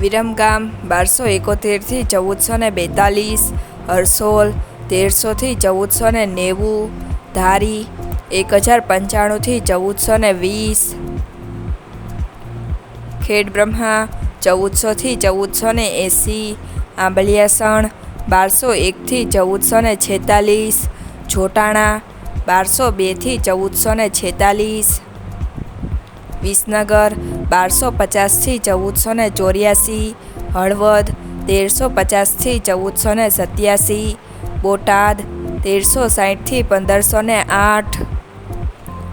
વિરમગામ બારસો એકોતેરથી ચૌદસો ને બેતાલીસ, હરસોલ તેરસોથી ચૌદસો ને નેવું, ધારી એક હજાર પંચાણુંથી ચૌદસો ને વીસ. ખેડબ્રહ્મા ચૌદસોથી ચૌદસો ને એંસી આંબલિયાસણ બારસો એકથી ચૌદસો ને છેતાલીસ જોટાણા બારસો બેથી ચૌદસો ને છેતાલીસ. વિસનગર, બારસો પચાસથી ચૌદસો ને ચોર્યાસી, હળવદ, તેરસો પચાસથી ચૌદસો ને સત્યાસી, બોટાદ, તેરસો સાઠથી પંદરસો ને આઠ,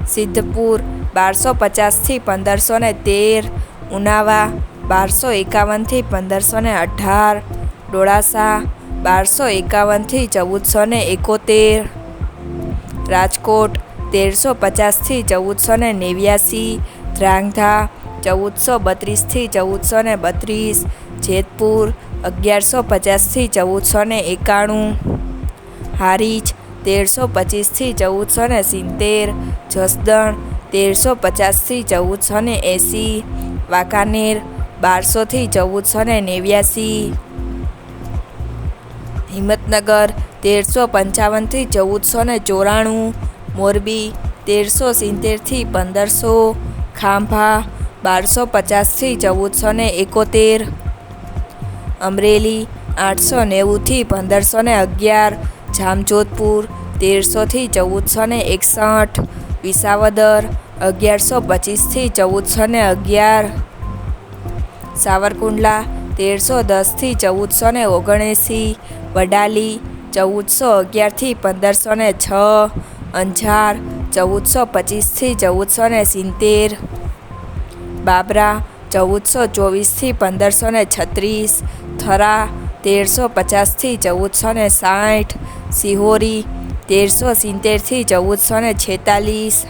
સિદ્ધપુર, બારસો પચાસથી પંદરસો ને તેર, ઉનાવા, બારસો એકાવનથી પંદરસો ને અઢાર, ડોળાસા, બારસો એકાવનથી ચૌદસો ને એકોતેર, રાજકોટ, તેરસો પચાસથી ચૌદસો ને નેવ્યાસી ધ્રાંગધા ચૌદસો બત્રીસથી ચૌદસો ને બત્રીસ, જેતપુર અગિયારસો પચાસથી ચૌદસો ને એકાણું, હારીજ તેરસો પચીસથી ચૌદસો ને સિત્તેર, જસદણ તેરસો પચાસથી ચૌદસો ને એંસી, વાંકાનેર બારસોથી ચૌદસો ને નેવ્યાસી, હિંમતનગર તેરસો પંચાવનથી ચૌદસો ને ચોરાણું, મોરબી તેરસો સિત્તેરથી પંદરસો ખાંભા બારસો પચાસથી ચૌદસો ને એકોતેર. અમરેલી આઠસો નેવુંથી પંદરસો ને અગિયાર. જામજોધપુર તેરસોથી ચૌદસો ને એકસઠ. વિસાવદર અગિયારસો પચીસથી ચૌદસો ને અગિયાર. સાવરકુંડલા તેરસો દસથી ચૌદસો ને ઓગણએંસી. વડાલી ચૌદસો અગિયારથી પંદરસો ને છ. અંજાર ચૌદસો પચીસથી ચૌદસો ને સિત્તેર. બાબરા, ચૌદસો ચોવીસથી પંદરસો ને છત્રીસ. થરા, તેરસો પચાસથી ચૌદસો ને સાઠ. સિહોરી, તેરસો સિત્તેરથી ચૌદસો ને છેતાલીસ.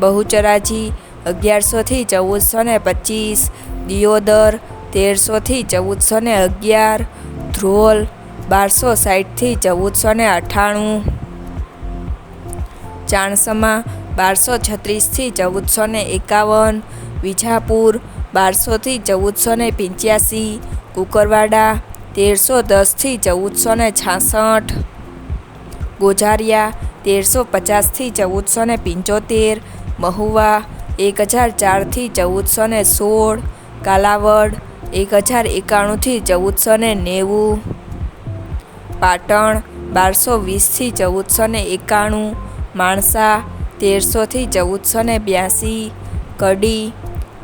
બહુચરાજી, અગિયારસોથી ચૌદસો ને પચીસ. દિયોદર, તેરસોથી ચૌદસો ને અગિયાર. ધ્રોલ, બારસો સાઠથી ચૌદસો ને અઠ્ઠાણું. ચાણસમા, બારસો છત્રીસથી ચૌદસો ને એકાવન, વિજાપુર, બારસોથી ચૌદસો ને પંચ્યાસી, કુકરવાડા, તેરસો દસથી ચૌદસો ને છાસઠ, ગોઝારિયા, તેરસો પચાસથી ચૌદસો ને પંચોતેર, મહુવા, એક હજાર ચારથી ચૌદસો ને સોળ, કાલાવડ, એક હજાર એકાણુંથી ચૌદસો ને નેવું, પાટણ, બારસો વીસથી ચૌદસો ને એકાણું માણસા તેરસોથી ચૌદસો ને બ્યાસી, કડી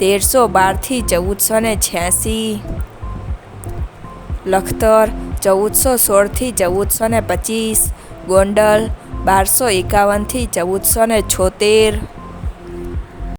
તેરસો બારથી ચૌદસો ને છ્યાસી, લખતર ચૌદસો સોળથી ચૌદસો ને પચીસ, ગોંડલ બારસો એકાવનથી ચૌદસો ને છોતેર